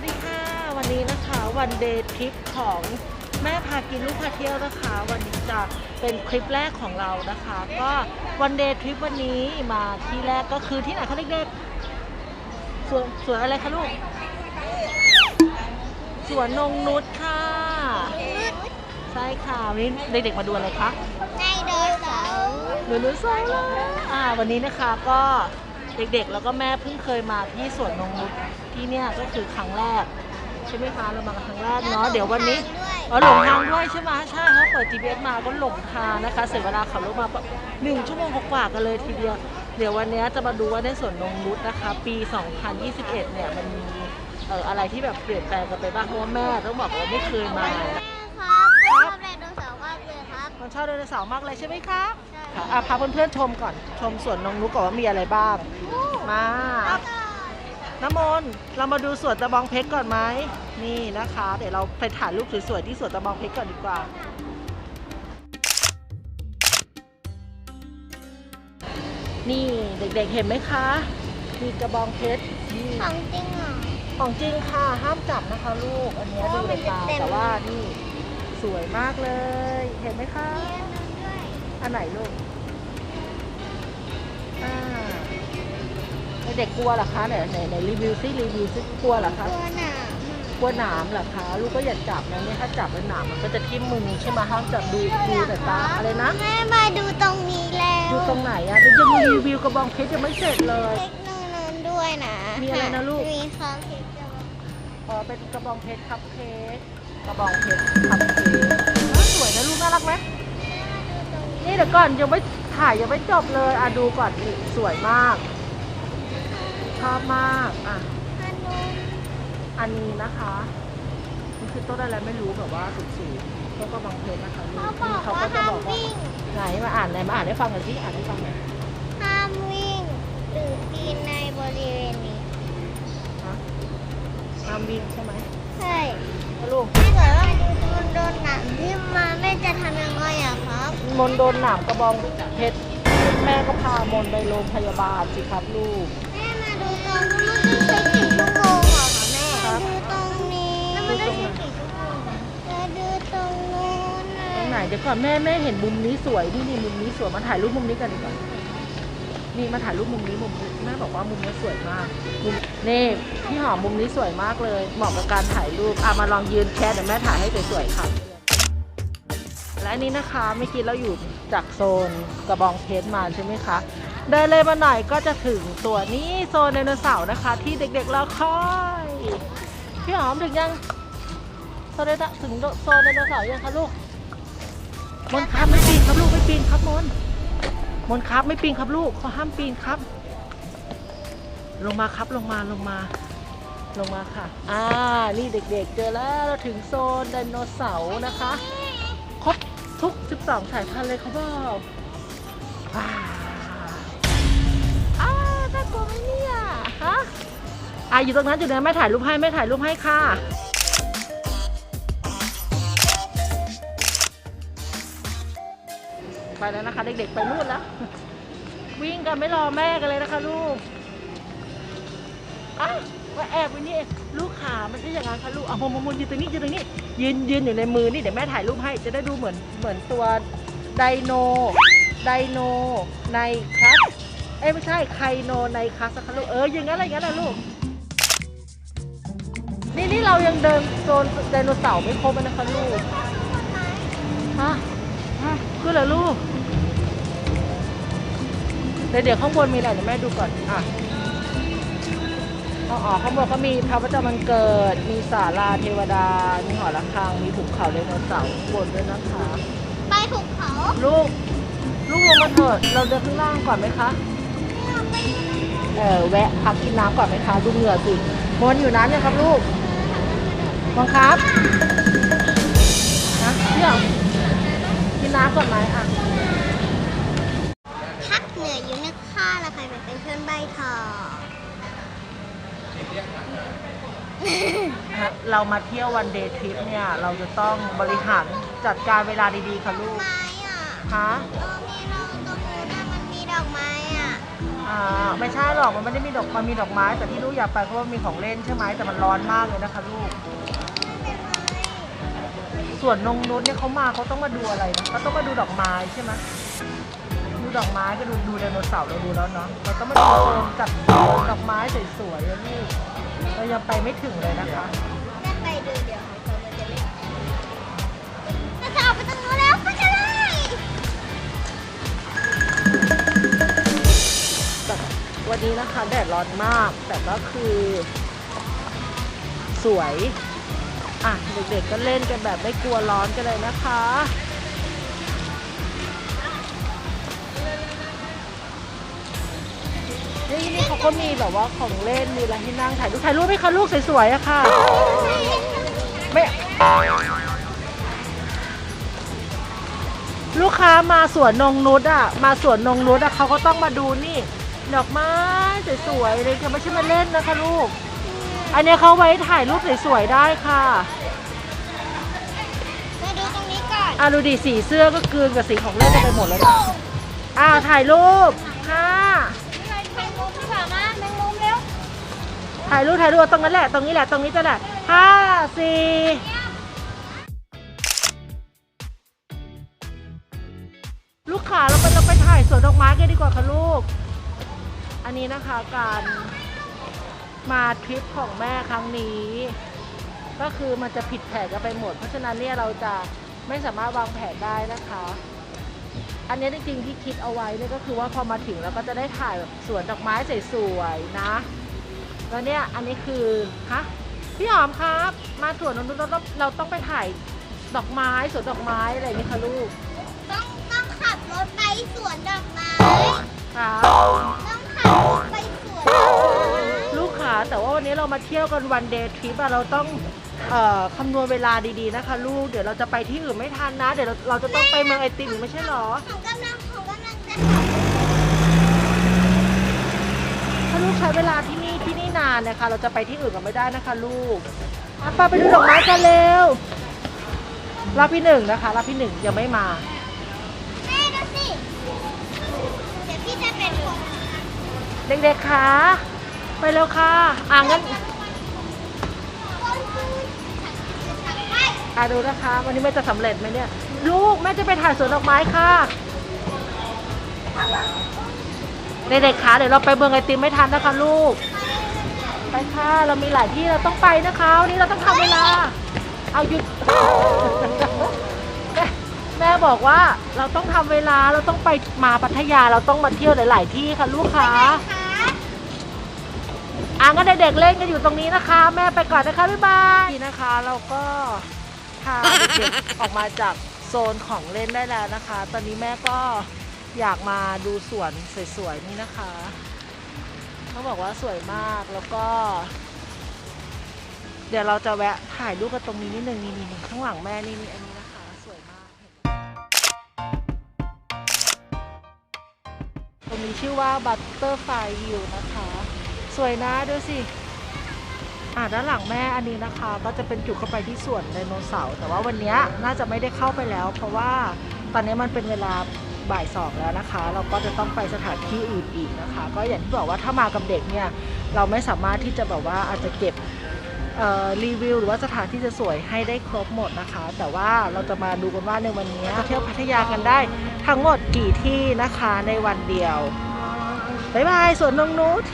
วัสดีค่ะ วันนี้นะคะวันเดย์ทริปของแม่พากินลูกพาเที่ยวนะคะ วันนี้จะเป็นคลิปแรกของเรานะคะ ก็วันเดย์ทริปวันนี้มาที่แรกก็คือที่ไหนคะเด็กๆสวนสวนอะไรคะลูกสวนนงนุชค่ะใช่ค่ะวันนี้เด็กๆมาดูอะไรคะในเดินเสาร์หนูรู้สึกเลยอ่าวันนี้นะคะก็ เด็กๆ แล้วก็แม่เพิ่งเคยมาที่สวนนงนุชที่เนี่ยก็คือครั้งแรก ใช่ไหมคะเรามากันครั้งแรกเนาะเดี๋ยววันนี้อ๋อหลงทางด้วยใช่ไหมใช่เขาเปิด GPS มาก็หลงทางนะคะ เสียเวลาขับรถมาแบบหนึ่งชั่วโมงกว่าๆกันเลยทีเดียว เดี๋ยววันนี้จะมาดูว่าในสวนนงนุชนะคะ ปี 2021 เนี่ยมันมีเอ่ออะไรที่แบบเปลี่ยนแปลงกันไปบ้างเพราะว่าแม่ต้องบอกว่าไม่เคยมาแม่ครับชอบไดโนเสาร์มากเลยครับมันชอบไดโนเสาร์มากเลยใช่ไหมคะใช่ ค่ะอะพาเพื่อนๆชมก่อน ชมสวนนงนุชก่อนว่ามีอะไรบ้าง มา น้ำมนต์เรามาดูสวนตะบองเพชรก่อนไหม นี่นะคะ เดี๋ยวเราไปถ่ายรูปสวยๆที่สวนตะบองเพชรก่อนดีกว่า นี่เด็กๆเห็นไหมคะ มีกระบองเพชรนี่ของจริงเหรอของจริงค่ะ ห้ามจับนะคะลูก อันเนี้ยเพดูราะว่ามัในนจะตาเต็มแต่ว่านี่สวยมากเลย เห็นไหมคะ อันไหนลูกอ่าเด็กกลัวเหรอคะไหนไหนไหนรีวิวซิรีวิวซิกลัวเหรอคะตัวหนามกลัวหนามเหรอคะลูกก็อย่าจับนะเนี่ยถ้าจับแล้วหนามมันก็จะทิ่มมือใช่ไหมห้ามจับดูดูแต่ตาอะไรนะแม่มาดูตรงนี้แล้วดูตรงไหนอะเดี๋ยวยังรีวิวกระบองเพชรยังไม่เสร็จเลยเทคโนโลยีด้วยนะมีอะไรนะลูกมีคาเค้กจะบอกอ๋อเป็นกระบองเพชรคัพเค้กกระบองเพชรคัพเค้กอ้าวสวยนะลูกน่ารักไหม นี่เดี๋ยวก่อนยังไม่ถ่ายยังไม่จบเลยอะดูก่อนนี่สวยมากชอบมากอะอันนู้นอันนี้นะคะนี่คือต้นอะไรไม่รู้แบบว่าสูงๆต้นกระบองเพชรนะคะลูเขากบอนี่กเขาว่าก็จะห้ามบอกว่าวิ่งไหนมาอ่านไหนมาอ่านให้ฟังหน่อยสิอ่านให้ฟังหน่อยห้ามวิ่งหรือปีนในบริเวณนี้ฮะห้ามวิ่งใช่ไหมใช่แล้วลูกถ้าเกิดว่ามันโดนหนามทิ่มมาแม่จะทำยังไงอะครับมนโดนหนามกระบองเพชรแม่ก็พามนไปโรงพยาบาลสิครับลูก แม่มาดูตรงนี้มันจะใช้กี่ชั่วโมงเหรอคะแม่ครับ ดูตรงนี้แล้วมันต้องใช้กี่ชั่วโมงจะดูตรงนู้นนะตรงไหนเดี๋ยวก่อนแม่แม่เห็นมุมนี้สวยนี่นี่มุมนี้สวยมาถ่ายรูปมุมนี้กันดีกว่า นี่มาถ่ายรูปมุมนี้มุมนี้แม่บอกว่ามุมนี้สวยมากมุมนี่พี่หอมมุมนี้สวยมากเลย เหมาะกับการถ่ายรูปอะมาลองยืนแชร์เดี๋ยวแม่ถ่ายให้สวยๆค่ะ และอันนี้นะคะเมื่อกี้เราอยู่จากโซนกระบองเพชรมาใช่ไหมคะเดินเลยมาหน่อยก็จะถึงตัวนี้โซนไดโนเสาร์นะคะ ที่เด็กๆเราคอย พี่หอมถึงยังโซนไดโนถึงโซนไดโนเสาร์ยังคะลูกมนครับไม่ปีนครับลูกไม่ปีนครับมน มนครับไม่ปีนครับลูกเขาห้ามปีนครับ ลงมาครับลงมาลงมาลงมาค่ะ อ่า นี่เด็กๆ เจอแล้วเราถึงโซนไดโนเสาร์นะคะ ครบทุก 12 สายพันธุ์เลยเขาบอกว้าวอ้าวน่ากลัวไหมเนี่ย ฮะ อะอยู่ตรงนั้นอยู่นะแม่ถ่ายรูปให้แม่ถ่ายรูปให้ค่ะ ไปแล้วนะคะ เด็กๆไปนู่นแล้ว วิ่งกันไม่รอแม่กันเลยนะคะลูกอะว่าแอบไว้นี่ลูกขามันจะอย่างนั้นคะลูกเอามมุมมุมยืนตรงนี้ยืนตรงนี้ยืนยืนอยู่ในมือนี่เดี๋ยวแม่ถ่ายรูปให้จะได้ดูเหมือนเหมือนตัวไดโนไดโนในคลัสเอ้ไม่ใช่ไคโนในคลัสคะลูกเอออย่างนั้นอะไรอย่างนั้นแหละลูกนี่นี่เรายังเดินโซนไดโนเสาร์ไม่ครบเลยนะคะลูกฮะฮะคือเหรอลูก เดี๋ยวเดี๋ยวข้างบนมีอะไรเดี๋ยวแม่ดูก่อน อะอ๋อข้างบนก็มีพระประจำวันเกิด มีศาลาเทวดา มีหอระฆัง มีภูเขาไดโนเสาร์ข้างบนด้วยนะคะ ไปถูกเขาลูก ลูกลงมาเถิด เราเดินข้างล่างก่อนไหมคะเออแวะพักกินน้ำก่อนไหมคะดูเหงื่อสิมนอยู่น้ำยังครับลูกมองครับนะพี่หรอกินน้ำก่อนไหมอะ พักเหนื่อยอยู่นึกค่าละใครเป็นเพื่อนใบทองฮะเรามาเที่ยววันเดย์ทริปเนี่ย เราจะต้องบริหารจัดการเวลาดีๆ ค่ะลูกไม้อะฮะเออมีเราตรงนู้นน่ะมันมีดอกไม้อะอ่าไม่ใช่หรอกมันไม่ได้มีดอกมันมีดอกไม้ แต่ที่ลูกอยากไปเพราะว่ามีของเล่นใช่ไหมแต่มันร้อนมากเลยนะคะลูกส่วนนงนุชเนี่ยเขามาเขาต้องมาดูอะไรนะเขาต้องมาดูดอกไม้ใช่ไหม ดูดอกไม้ก็ดูดูไดโนเสาร์เราดูแล้วเนาะเราต้องมาดูโซนจัดดอกไม้สวยๆอะนี่เรายังไปไม่ถึงเลยนะคะ แม่ไปดูเดี๋ยวของเขามันจะเล่นเราจะออกไปตรงนู้นแล้วไปกันเลยแบบวันนี้นะคะแดดร้อนมาก แต่ก็คือ สวย อะ เด็กๆก็เล่นกันแบบไม่กลัวร้อนกันเลยนะคะ ก็มีแบบว่าของเล่นมีอะไรให้นั่งถ่ายรูปถ่ายรูปไหมคะลูกสวยๆอะค่ะไม่ลูกค้ามาสวนนงนุชอะมาสวนนงนุชอะเขาก็ต้องมาดูนี่ดอกไม้สวยๆเลยค่ะไม่ใช่มาเล่นนะคะลูก อันเนี้ยเขาไว้ถ่ายรูปสวยๆได้ค่ะมาดูตรงนี้ก่อนอะดูดิสีเสื้อก็กลืนกับสีของเล่นกันไปหมดแล้วนะอ่าถ่ายรูปค่ะ ถ่ายรูปถ่ายรูปตรงนั้นแหละ ตรงนี้แหละ ตรงนี้จะแหละห้าสี่ลูกค้าเราไปเราไปถ่ายสวนดอกไม้กันดีกว่าค่ะลูก อันนี้นะคะการมาทริปของแม่ครั้งนี้ ก็คือมันจะผิดแผนกันไปหมด เพราะฉะนั้นเนี่ยเราจะไม่สามารถวางแผนได้นะคะ อันนี้จริงๆที่คิดเอาไว้เนี่ยก็คือว่าพอมาถึงเราก็จะได้ถ่ายแบบสวนดอกไม้สวยๆนะ แล้วเนี่ยอันนี้คือฮะพี่หอมครับ มาสวนนนท์เราต้องเราต้องไปถ่ายดอกไม้สวนดอกไม้อะไรอย่างนี้ค่ะลูกต้องต้องขับรถไปสวนดอกไม้ครับต้องขับรถไปสวนดอกไม้ลูกค้าแต่ว่าวันนี้เรามาเที่ยวกันวันเดย์ทริปอะเราต้องเอ่อคำนวณเวลาดีๆนะคะ ลูกเดี๋ยวเราจะไปที่อื่นไม่ทันนะ เดี๋ยวเราเราจะต้องไปเมืองไอติมอีกไม่ใช่หรอของกำลังของกำลังจะถ้าลูกใช้เวลาที่นี่ ที่นี่นานนะคะ เราจะไปที่อื่นกันไม่ได้นะคะ ลูกอะป้าไปดูดอกไม้กันเร็วรับพี่หนึ่งนะคะรับพี่หนึ่งยังไม่มา แม่ดูสิ เดี๋ยวพี่จะเป็นคนเด็กๆคะไปเร็วค่ะอ่างั้นคนพูดสั่งไปอ่าดูนะคะ วันนี้แม่จะสำเร็จไหมเนี่ย ลูกแม่จะไปถ่ายสวนดอกไม้ค่ะเด็กๆคะเดี๋ยวเราไปเมืองไอติมไม่ทันนะคะลูก ไปค่ะ เรามีหลายที่เราต้องไปนะคะวันนี้เราต้องทำเวลา เอาหยุด แม่แม่บอกว่าเราต้องทำเวลาเราต้องไปมาพัทยาเราต้องมาเที่ยวหลาย ๆ ที่ค่ะลูกค้าคะอะงั้นเด็กๆเล่นกันอยู่ตรงนี้นะคะ แม่ไปก่อนนะคะบ๊ายบายนี่นะคะ เราก็พาเด็กๆออกมาจากโซนของเล่นได้แล้วนะคะ ตอนนี้แม่ก็อยากมาดูสวนสวยๆนี่นะคะ เขาบอกว่าสวยมากแล้วก็ เดี๋ยวเราจะแวะถ่ายรูปกันตรงนี้นิดนึงนี่นี่ข้างหลังแม่นี่นี่อันนี้นะคะ สวยมาก ตรงนี้ชื่อว่า Butterfly View นะคะ สวยนะดูสิอ่าด้านหลังแม่อันนี้นะคะ ก็จะเป็นจุดเข้าไปที่สวนไดโนเสาร์แต่ว่าวันนี้น่าจะไม่ได้เข้าไปแล้ว เพราะว่าตอนนี้มันเป็นเวลา บ่ายสองแล้วนะคะ เราก็จะต้องไปสถานที่อื่นอีกนะคะ ก็อย่างที่บอกว่าถ้ามากับเด็กเนี่ย เราไม่สามารถที่จะแบบว่าอาจจะเก็บรีวิวหรือว่าสถานที่จะสวยให้ได้ครบหมดนะคะ แต่ว่าเราจะมาดูกันว่าในวันนี้เที่ยวพัทยากันได้ทั้งหมดกี่ที่นะคะในวันเดียว บ๊ายบายสวนนงนุช